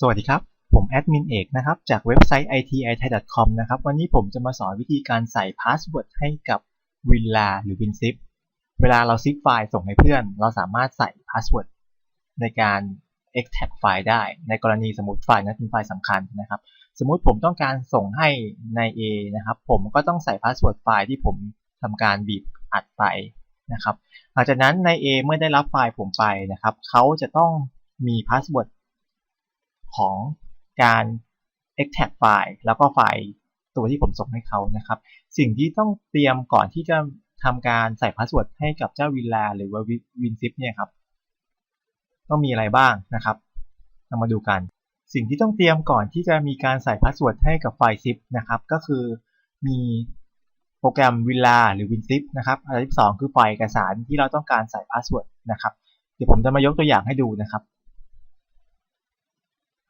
สวัสดีครับ ผมแอดมินเอกนะครับ จากเว็บไซต์ ititai.com นะครับ วันนี้ผมจะมาสอนวิธีการใส่พาสเวิร์ดให้กับ w i n l a หรือ WinZip เวลาเราซิปไฟล์ส่งให้เพื่อน เราสามารถใส่พาสเวิร์ดในการ extract ไฟล์ได้ ในกรณีสมมติไฟล์นั้นเป็นไฟล์สำคัญนะครับ สมมุติผมต้องการส่งให้ใน A นะครับ ผมก็ต้องใส่พาสเวิร์ดไฟล์ที่ผมทำการบีบอัดไปนะครับ หลังจากนั้นใน A เมื่อได้รับไฟล์ผมไปนะครับ เขาจะต้องมีพาสเวิร์ด ของการ extract ไฟล์แล้วก็ไฟล์ตัวที่ผมส่งให้เขานะครับ สิ่งที่ต้องเตรียมก่อนที่จะทำการใส่พาสเวิร์ดให้กับเจ้าวินลาหรือว่า WinZip เนี่ยครับ ต้องมีอะไรบ้างนะครับเรามาดูกัน สิ่งที่ต้องเตรียมก่อนที่จะมีการใส่พาสเวิร์ดให้กับไฟล์ zip นะครับ ก็คือมีโปรแกรม w i n l a หรือ WinZip นะครับอันที่2คือไฟล์เอกสารที่เราต้องการใส่พาสเวิร์ดนะครับ เดี๋ยวผมจะมายกตัวอย่างให้ดูนะครับ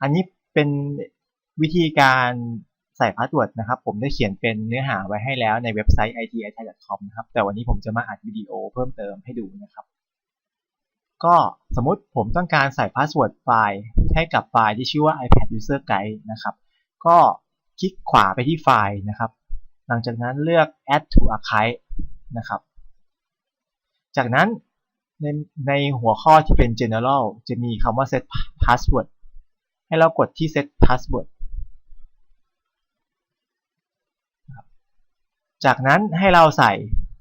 อันนี้เป็นวิธีการใส่พาสเวิร์ดนะครับ ผมได้เขียนเป็นเนื้อหาไว้ให้แล้วในเว็บไซต์ ititai.com นะครับ แต่วันนี้ผมจะมาอัดวิดีโอเพิ่มเติมให้ดูนะครับ ก็สมมติผมต้องการใส่พาสเวิร์ดไฟล์ให้กับไฟล์ที่ชื่อว่า iPad User Guide นะครับ ก็คลิกขวาไปที่ไฟล์นะครับ หลังจากนั้นเลือก add to archive นะครับ จากนั้นในในหัวข้อที่เป็น general จะมีคำว่า set password ให้เรากดที่ set password จากนั้นให้เราใส่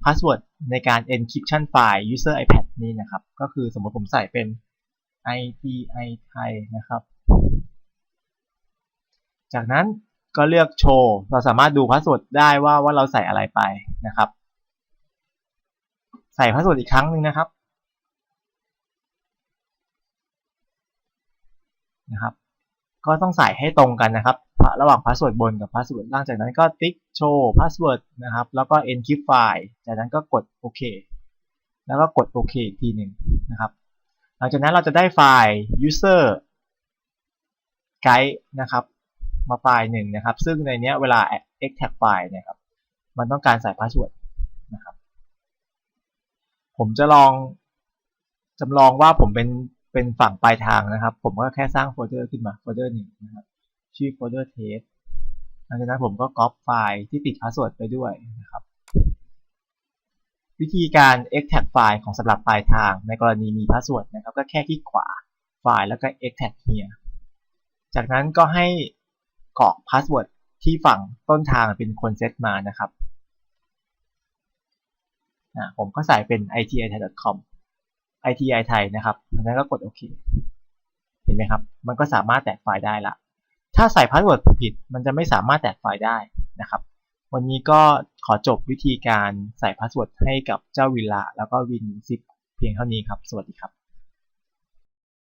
password ในการ encryption ไฟล์ user iPad นี้นะครับ ก็คือสมมติผมใส่เป็น IPI ไทยนะครับ จากนั้นก็เลือกโชว์ เราสามารถดูพาสเวิร์ดได้ว่าว่าเราใส่อะไรไปนะครับ ใส่พาสเวิร์ดอีกครั้งหนึ่งนะครับ ก็ต้องใส่ให้ตรงกันนะครับ ระหว่างพาสเวิร์ดบนกับพาสเวิร์ดล่างจากนั้นก็ติ๊กโชว์พาสเวิร์ดนะครับ แล้วก็ encrypt ไฟล์จากนั้นก็กดโอเคแล้วก็กดโอเคอีกทีหนึ่งนะครับ หลังจากนั้นเราจะได้ไฟล์ user guide นะครับ มาไฟล์หนึ่งนะครับ ซึ่งในนี้เวลา extract ไฟล์นี่ยครับ มันต้องการใส่พาสเวิร์ดนะครับ ผมจะลองจำลองว่าผมเป็น เป็นฝั่งปลายทางนะครับ ผมก็แค่สร้างโฟลเดอร์ขึ้นมาโฟลเดอร์หนึ่งนะครับ ชื่อโฟลเดอร์เทสหลังจากนั้นผมก็ก๊อปไฟล์ที่ติดพาสเวิร์ดไปด้วยนะครับ วิธีการ extract ไฟล์ของสำหรับปลายทางในกรณีมีพาสเวิร์ดนะครับ ก็แค่คลิกขวาไฟล์แล้วก็ extract here จากนั้นก็ให้กรอกพาสเวิร์ดที่ฝั่งต้นทางเป็นคนเซตมานะครับผมก็ใส่เป็น ititai.com ITI ไทยนะครับแล้วก็กดโอเค เห็นไหมครับ มันก็สามารถแตกไฟล์ได้ละ ถ้าใส่พาสเวิร์ดผิด มันจะไม่สามารถแตกไฟล์ได้นะครับ วันนี้ก็ขอจบวิธีการใส่พาสเวิร์ดให้กับเจ้าวิลลาแล้วก็วินซิปเพียงเท่านี้ครับ สวัสดีครับ